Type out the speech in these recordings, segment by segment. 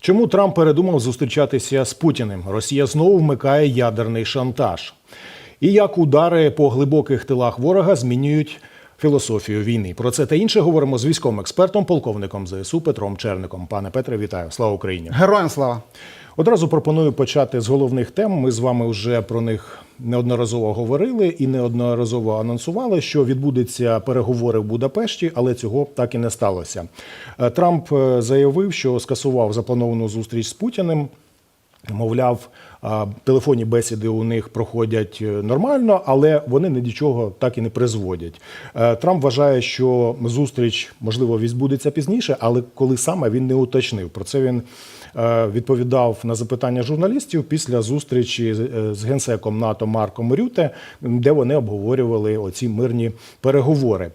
Чому Трамп передумав зустрічатися з Путіним? Росія знову вмикає ядерний шантаж. І як удари по глибоких тилах ворога змінюють філософію війни? Про це та інше говоримо з військовим експертом, полковником ЗСУ Петром Черником. Пане Петре, вітаю! Слава Україні! Героям слава! Одразу пропоную почати з головних тем. Ми з вами вже про них неодноразово говорили і неодноразово анонсували, що відбудуться переговори в Будапешті, але цього так і не сталося. Е, Трамп е, заявив, що скасував заплановану зустріч з Путіним. Мовляв, телефонні бесіди у них проходять е, нормально, але вони ні до чого так і не призводять. Е, Трамп вважає, що зустріч можливо відбудеться пізніше, але коли саме він не уточнив. Про це він е, відповідав на запитання журналістів після зустрічі з- е, генсеком НАТО Марком Рюте, де вони обговорювали оці мирні переговори.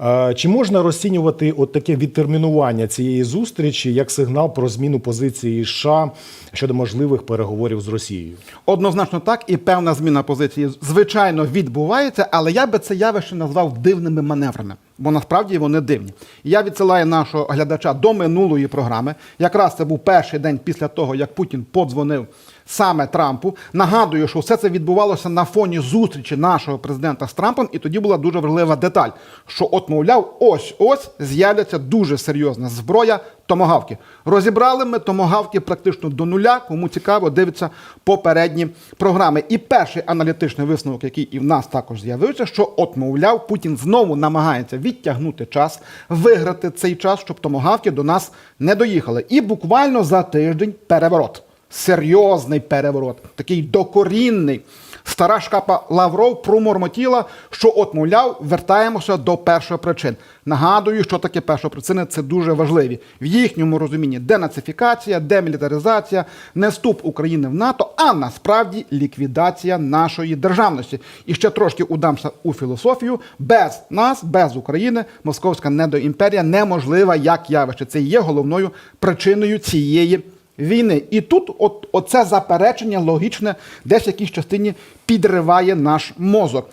Е, Чи можна розцінювати от таке відтермінування цієї зустрічі як сигнал про зміну позиції США щодо можливих переговорів з Росією? Однозначно так, і певна зміна позиції, звичайно, відбувається, але я би це явище назвав дивними маневрами, бо насправді вони дивні. Я відсилаю нашого глядача до минулої програми. Якраз це був перший день після того, як Путін подзвонив саме Трампу. Нагадую, що все це відбувалося на фоні зустрічі нашого президента з Трампом, і тоді була дуже важлива деталь, що, от, мовляв, ось ось з'являться дуже серйозна зброя. Томагавки розібрали ми томагавки практично до нуля. Кому цікаво, дивиться попередні програми. І перший аналітичний висновок, який і в нас також з'явився, що от мовляв, Путін знову намагається відтягнути час, виграти цей час, щоб томагавки до нас не доїхали. І буквально за тиждень переворот. Серйозний переворот, такий докорінний. Стара шкапа Лавров промормотіла, що от, мовляв, вертаємося до першої причин. Нагадую, що таке перша причина це дуже важливі. В їхньому розумінні денацифікація, демілітаризація, не вступ України в НАТО, а насправді ліквідація нашої державності. І ще трошки удамся у філософію. Без нас, без України, московська недоімперія неможлива як явище. Це є головною причиною цієї війни. І тут от, оце заперечення логічне десь в якійсь частині підриває наш мозок.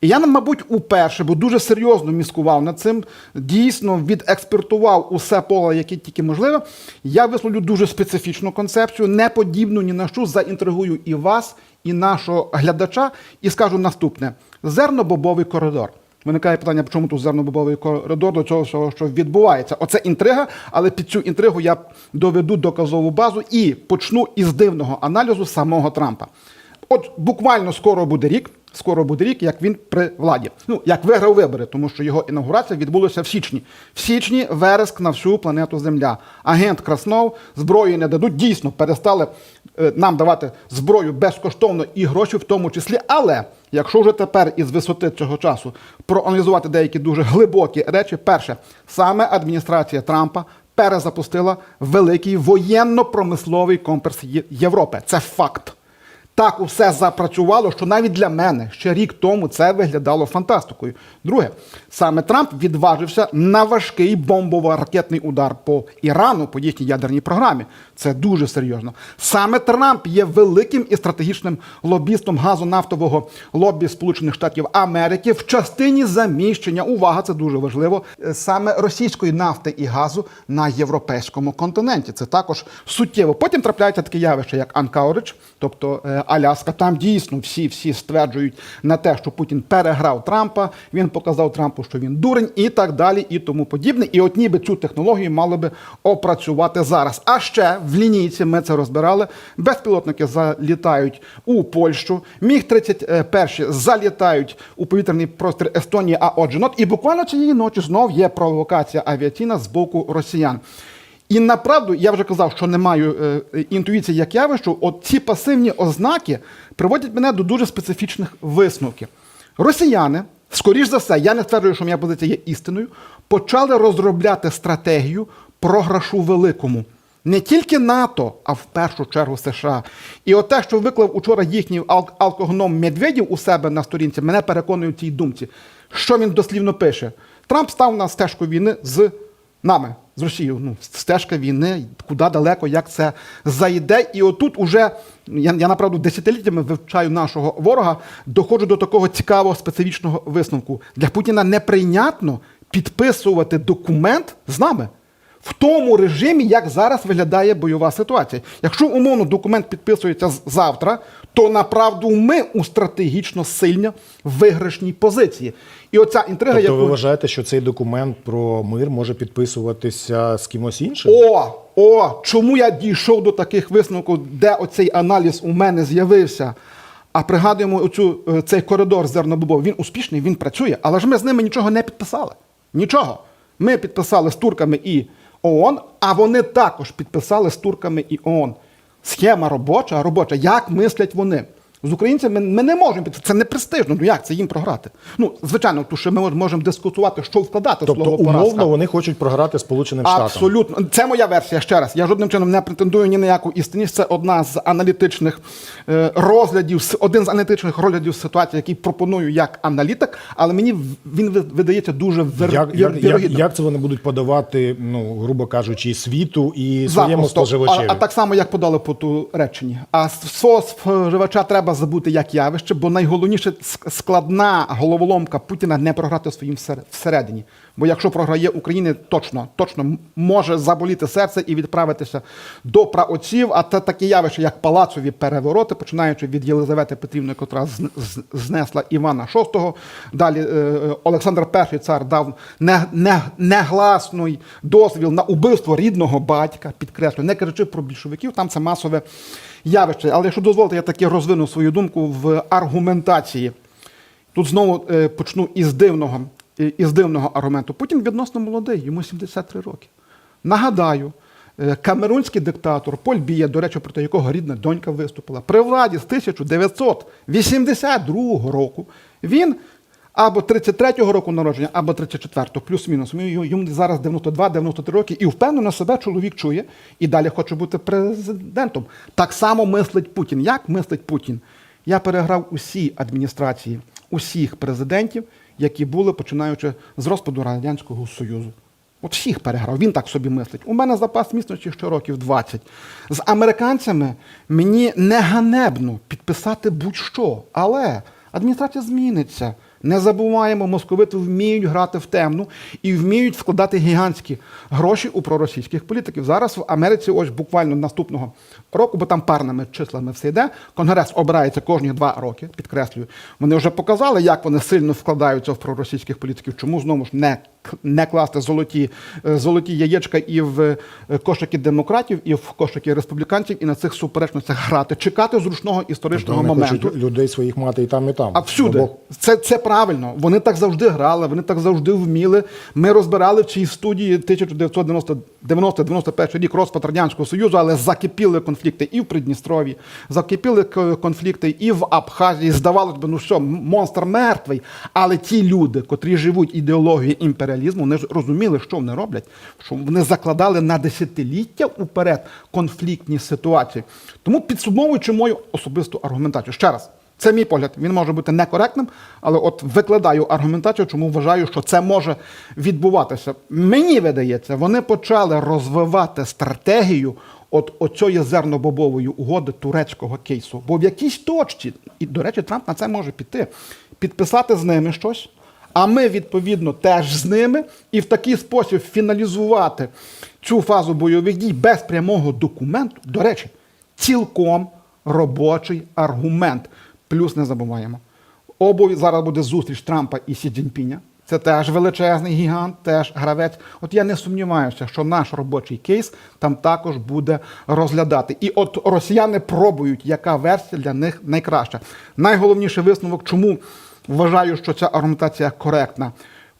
І я, мабуть, уперше, бо дуже серйозно міскував над цим, дійсно відекспертував усе поле, яке тільки можливе. Я висловлю дуже специфічну концепцію, не подібну ні на що, заінтригую і вас, і нашого глядача, і скажу наступне: зернобобовий коридор. Виникає питання, чому тут зернобобовий коридор до цього всього, що відбувається. Оце інтрига, але під цю інтригу я доведу доказову базу і почну із дивного аналізу самого Трампа. От буквально скоро буде рік. Скоро буде рік, як він при владі. Ну як виграв вибори, тому що його інаугурація відбулася в січні. В січні вереск на всю планету Земля. Агент Краснов зброї не дадуть. Дійсно перестали е, нам давати зброю безкоштовно і гроші в тому числі. Але якщо вже тепер із висоти цього часу проаналізувати деякі дуже глибокі речі, перше, саме адміністрація Трампа перезапустила великий воєнно-промисловий комплекс Європи. Це факт. Так усе запрацювало, що навіть для мене ще рік тому це виглядало фантастикою. Друге, саме Трамп відважився на важкий бомбово-ракетний удар по Ірану, по їхній ядерній програмі. Це дуже серйозно. Саме Трамп є великим і стратегічним лобістом газонафтового лобі Сполучених Штатів Америки в частині заміщення. Увага, це дуже важливо. е, Саме російської нафти і газу на європейському континенті. Це також суттєво. Потім трапляється таке явище, як Анкаурич, тобто е, Аляска. Там дійсно всі всі стверджують на те, що Путін переграв Трампа. Він показав Трампу, що він дурень, і так далі, і тому подібне. І от ніби цю технологію мали би опрацювати зараз. А ще в лінійці ми це розбирали. Безпілотники залітають у Польщу. Міг 31 залітають у повітряний простір Естонії. А отже, нот і буквально цієї ночі знов є провокація авіаційна з боку росіян. І направду я вже казав, що не маю е, інтуїції як явищу. От ці пасивні ознаки приводять мене до дуже специфічних висновків. Росіяни, скоріш за все, я не стверджую, що моя позиція є істиною, почали розробляти стратегію програшу великому. Не тільки НАТО, а в першу чергу США. І от те, що виклав учора їхній ал- алкогном Медведєв у себе на сторінці, мене переконує в цій думці. Що він дослівно пише? Трамп став на стежку війни з нами, з Росією. Ну, стежка війни, куди далеко, як це зайде. І отут уже я, я направду десятиліттями вивчаю нашого ворога, доходжу до такого цікавого специфічного висновку. Для Путіна неприйнятно підписувати документ з нами. В тому режимі, як зараз виглядає бойова ситуація. Якщо умовно документ підписується завтра, то направду ми у стратегічно сильно виграшній позиції. І оця інтрига, Тобто ви вважаєте, що цей документ про мир може підписуватися з кимось іншим? О, о, чому я дійшов до таких висновків, де оцей аналіз у мене з'явився? А пригадуємо оцю, е, цей коридор зернобобовий. Він успішний, він працює, але ж ми з ними нічого не підписали. Нічого. Ми підписали з турками і ООН, а вони також підписали з турками і ООН. Схема робоча, робоча. Як мислять вони? З українцями ми не можемо. Це не престижно. Ну як це їм програти? Ну, звичайно, тому що ми можемо дискутувати, що вкладати Тобто, слово поразка. умовно, вони хочуть програти Сполученим Штатам. Абсолютно, це моя версія ще раз. Я жодним чином не претендую ні на яку істинність. Це одна з аналітичних е, розглядів, один з аналітичних розглядів ситуації, який пропоную як аналітик, але мені він видається дуже вер... Як, як, як, як це вони будуть подавати, ну грубо кажучи, світу і своєму Запросто. споживачеві? А, а так само, як подали по Туреччині. А свого споживача треба забути як явище, бо найголовніше складна головоломка Путіна не програти своїм всер- всередині. Бо якщо програє України, точно, точно може заболіти серце і відправитися до праотців. А це таке явище, як палацові перевороти, починаючи від Єлизавети Петрівни, котра знесла Івана VI. Далі е, е, Олександр І цар дав не, не, негласний дозвіл на убивство рідного батька, підкреслюю, не кажучи про більшовиків, там це масове явище. Але якщо дозволите, я таки розвину свою думку в аргументації. Тут знову е, почну із дивного, із дивного аргументу. Путін відносно молодий, йому 73 роки. Нагадаю, е, камерунський диктатор Поль Бія, до речі, проти якого рідна донька виступила, при владі з 1982 року він або 33-го року народження, або 34-го, плюс-мінус. Йому йому зараз 92-93 роки, і впевнено себе чоловік чує і далі хоче бути президентом. Так само мислить Путін. Як мислить Путін? Я переграв усі адміністрації, усіх президентів, які були починаючи з розпаду Радянського Союзу. От всіх переграв, він так собі мислить. У мене запас міцності ще років 20. З американцями мені не ганебно підписати будь-що. Але адміністрація зміниться. Не забуваємо, московити вміють грати в темну і вміють вкладати гігантські гроші у проросійських політиків. Зараз в Америці, ось буквально наступного року, бо там парними числами все йде. Конгрес обирається кожні два роки, підкреслюю. Вони вже показали, як вони сильно вкладаються в проросійських політиків. Чому знову ж не, не класти золоті, е, золоті яєчка і в е, кошики демократів, і в кошики республіканців, і на цих суперечностях грати, чекати зручного історичного Тобто вони моменту. хочуть людей своїх мати і там, і там. А всюди. Це, це правильно. Вони так завжди грали, вони так завжди вміли. Ми розбирали в цій студії 1990-91 рік розпад Радянського Союзу, але закипіли конфлікти і в Придністров'ї, закипіли конфлікти і в Абхазії. Здавалось би, ну що, монстр мертвий. Але ті люди, котрі живуть ідеологією імперіалізму, вони ж розуміли, що вони роблять, що вони закладали на десятиліття уперед конфліктні ситуації. Тому підсумовуючи мою особисту аргументацію, ще раз. Це мій погляд. Він може бути некоректним, але от викладаю аргументацію, чому вважаю, що це може відбуватися. Мені видається, вони почали розвивати стратегію от оцієї зернобобової угоди турецького кейсу. Бо в якійсь точці, і до речі, Трамп на це може піти, підписати з ними щось. А ми відповідно теж з ними, і в такий спосіб фіналізувати цю фазу бойових дій без прямого документу. До речі, цілком робочий аргумент. Плюс не забуваємо. Обов'язково зараз буде зустріч Трампа і Сі Цзіньпіня. Це теж величезний гігант, теж гравець. От я не сумніваюся, що наш робочий кейс там також буде розглядати. І от росіяни пробують, яка версія для них найкраща. Найголовніший висновок, чому вважаю, що ця аргументація коректна.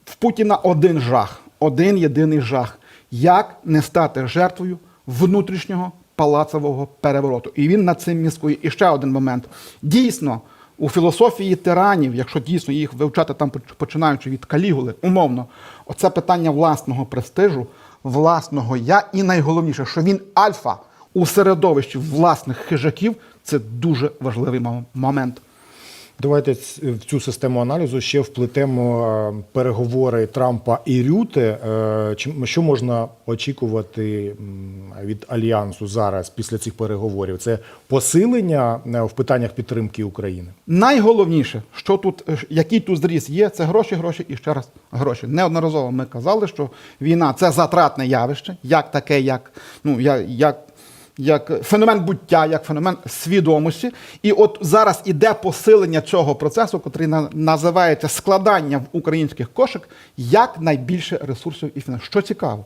В Путіна один жах, один єдиний жах. Як не стати жертвою внутрішнього палацового перевороту? І він над цим міскує. І ще один момент. Дійсно, у філософії тиранів, якщо дійсно їх вивчати там починаючи від калігули, умовно, оце питання власного престижу, власного я, і найголовніше, що він альфа у середовищі власних хижаків, це дуже важливий момент. Давайте в цю систему аналізу ще вплетемо е, переговори Трампа і Рюте. Е, Що можна очікувати від альянсу зараз після цих переговорів? Це посилення е, в питаннях підтримки України. Найголовніше, що тут, який тут зріс є, це гроші, гроші і ще раз гроші. Неодноразово ми казали, що війна це затратне явище, як таке, як, ну, я- як, як феномен буття, як феномен свідомості. І от зараз іде посилення цього процесу, який називається складання в українських кошик як найбільше ресурсів і фінансів. Що цікаво.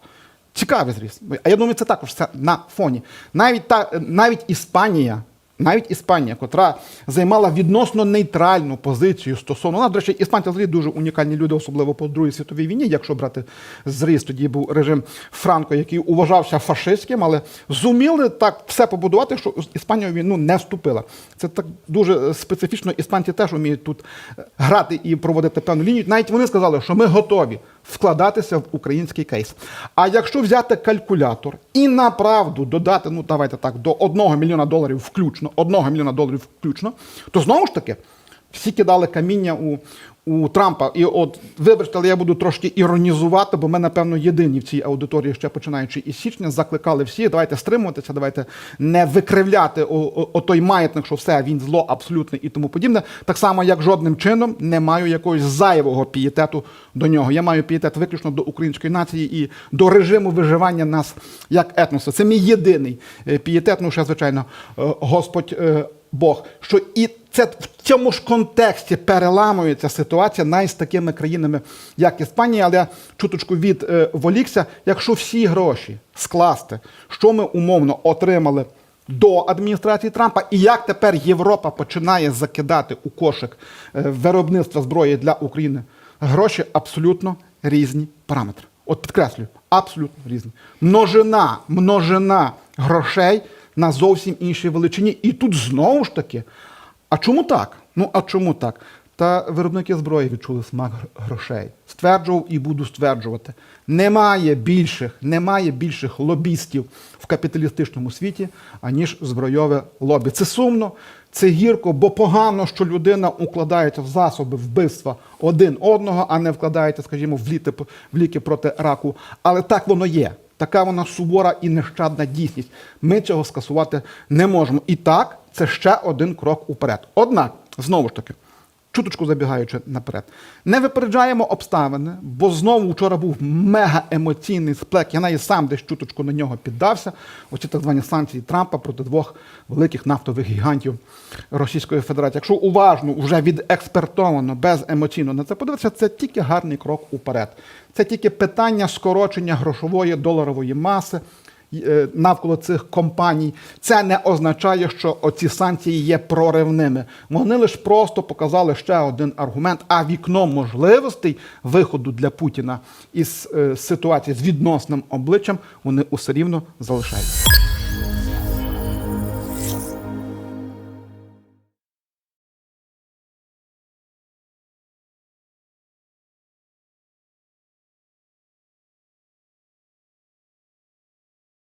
Цікавий зріс. А я думаю, це також все на фоні. Навіть та навіть Іспанія, навіть Іспанія, котра займала відносно нейтральну позицію стосовно нас, до речі, іспанці взагалі дуже унікальні люди, особливо по Другій світовій війні. Якщо брати зріз, тоді був режим Франко, який уважався фашистським, але зуміли так все побудувати, що Іспанія в війну не вступила. Це так дуже специфічно. Іспанці теж вміють тут грати і проводити певну лінію. Навіть вони сказали, що ми готові вкладатися в український кейс. А якщо взяти калькулятор і направду додати, ну давайте так, до 1 мільйона доларів включно, 1 мільйона доларів включно, то знову ж таки всі кидали каміння у, у Трампа. І от, вибачте, але я буду трошки іронізувати, бо ми, напевно, єдині в цій аудиторії, ще починаючи із січня, закликали всі, давайте стримуватися, давайте не викривляти о, той маятник, що все, він зло абсолютне і тому подібне. Так само, як жодним чином не маю якогось зайвого пієтету до нього. Я маю пієтет виключно до української нації і до режиму виживання нас як етносу. Це мій єдиний е, пієтет, ну ще, звичайно, е, Господь е, Бог. Що і це в цьому ж контексті переламується ситуація навіть з такими країнами, як Іспанія, але я чуточку від е, якщо всі гроші скласти, що ми умовно отримали до адміністрації Трампа, і як тепер Європа починає закидати у кошик е, виробництва зброї для України, гроші абсолютно різні параметри. От підкреслюю, абсолютно різні. Множина, множина грошей на зовсім іншій величині. І тут знову ж таки, а чому так? Ну а чому так? Та виробники зброї відчули смак грошей. Стверджував і буду стверджувати. Немає більших, немає більших лобістів в капіталістичному світі, аніж збройове лобі. Це сумно, це гірко, бо погано, що людина укладається в засоби вбивства один одного, а не вкладається, скажімо, в ліки проти раку. Але так воно є. Така вона сувора і нещадна дійсність. Ми цього скасувати не можемо. І так, це ще один крок уперед. Однак, знову ж таки, чуточку забігаючи наперед, не випереджаємо обставини, бо знову вчора був мега емоційний сплек. Я навіть сам десь чуточку на нього піддався. Оці так звані санкції Трампа проти двох великих нафтових гігантів Російської Федерації. Якщо уважно, вже відекспертовано, беземоційно на це подивитися, це тільки гарний крок уперед. Це тільки питання скорочення грошової доларової маси навколо цих компаній. Це не означає, що оці санкції є проривними. Вони лише просто показали ще один аргумент, а вікно можливостей виходу для Путіна із е, ситуації з відносним обличчям вони усе рівно залишаються.